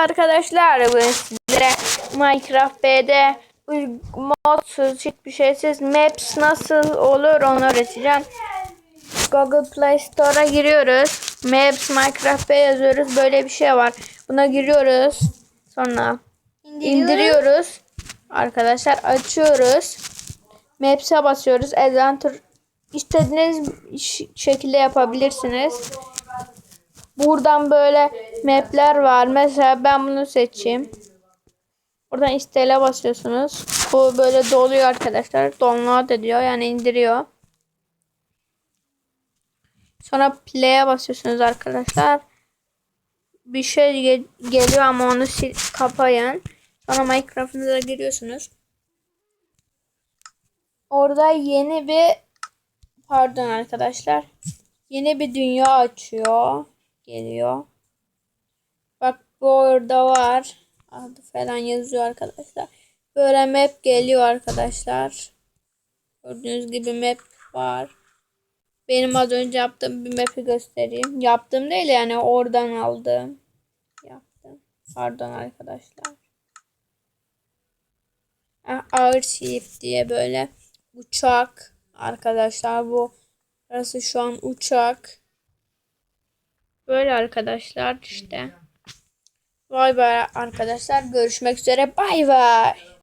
arkadaşlar bugün sizlere Minecraft B'de modsuz hiçbir şeysiz maps nasıl olur onu öğreteceğim. Google Play Store'a giriyoruz. Maps Minecraft B yazıyoruz. Böyle bir şey var. Buna giriyoruz. Sonra indiriyoruz. Arkadaşlar açıyoruz. Maps'e basıyoruz. Adventure istediğiniz şekilde yapabilirsiniz. Buradan böyle mapler var. Mesela ben bunu seçeyim. Buradan istele basıyorsunuz. Bu böyle doluyor arkadaşlar. Download ediyor yani indiriyor. Sonra play'e basıyorsunuz arkadaşlar. Bir şey ge- geliyor ama onu kapayın. Sonra Minecraft'ınıza giriyorsunuz. Orada yeni bir pardon arkadaşlar. Yeni bir dünya açıyor. Geliyor. Bak bu orada var. Adı falan yazıyor arkadaşlar. Böyle map geliyor arkadaşlar. Gördüğünüz gibi map var. Benim az önce yaptığım bir map'i göstereyim. Yaptım değil yani oradan aldım. Yaptım. Pardon arkadaşlar. Ah, Archive diye böyle uçak arkadaşlar bu burası şu an uçak böyle arkadaşlar işte. Vay be arkadaşlar. Görüşmek üzere. Bay bay